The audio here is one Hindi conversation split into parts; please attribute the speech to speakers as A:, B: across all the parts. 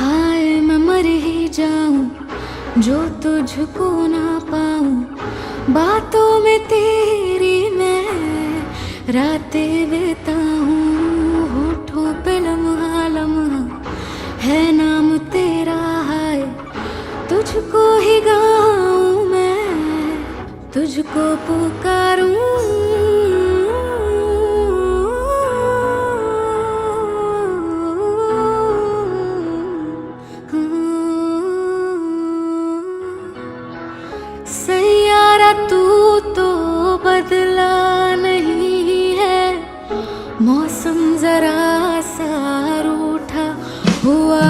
A: हाय, मैं मर ही जाऊँ, जो तुझको ना पाऊँ। बातों में तेरी मैं रातें बिताऊं होठों पे लम्हा लम्हा है नाम तेरा हाय। तुझको ही गाऊं मैं, तुझको पुकारूं हुआ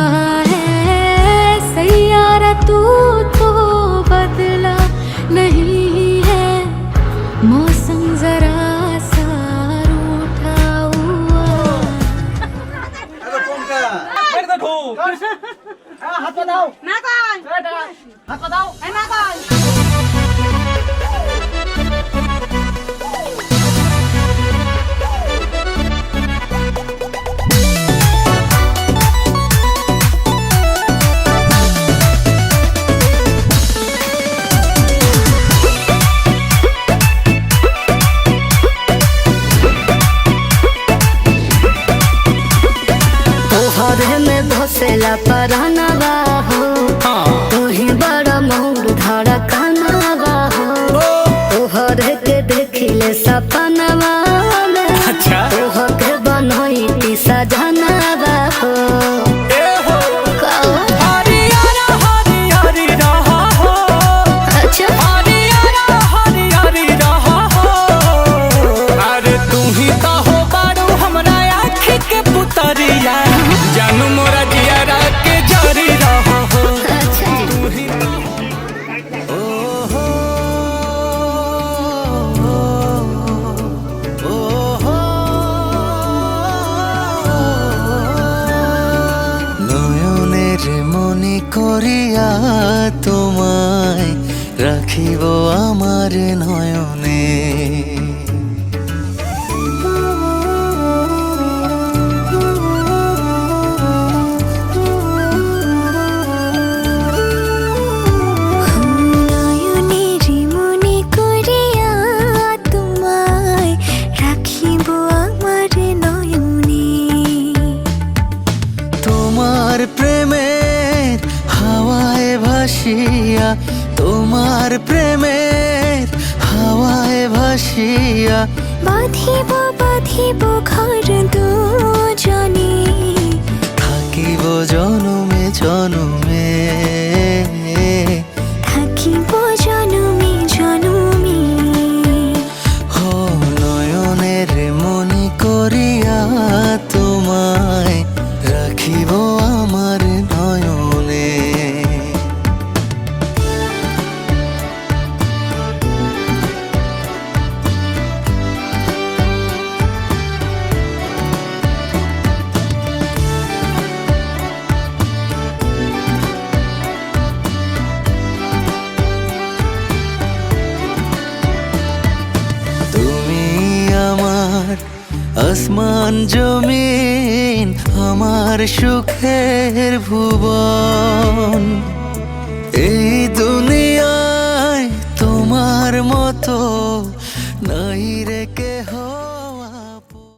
A: है सैारा तू तो बदला नहीं है। मौसम जरा सा रूठा हुआ।
B: हाँ,
C: हाथ बताओ ना
B: कौन? हाथ बताओ
D: ना कौन? धसेला परानवा हो तू ही बड़ा मोर धड़कनवा हो तोहरे के देखिले सपनवा
E: अच्छा।
D: तोहके बनई ती सजनवा हो
F: মনে করিয়া তোমায় রাখিব আমার নয়নে। ভাসিয়া তোমার প্রেমের হাওয়ায় ভাসিয়া।
A: বাঁধিব বাঁধিব ঘর দুজনে
F: আসমান জমিন আমার সুখের ভুবন। এই দুনিয়ায় তোমার মতো নাই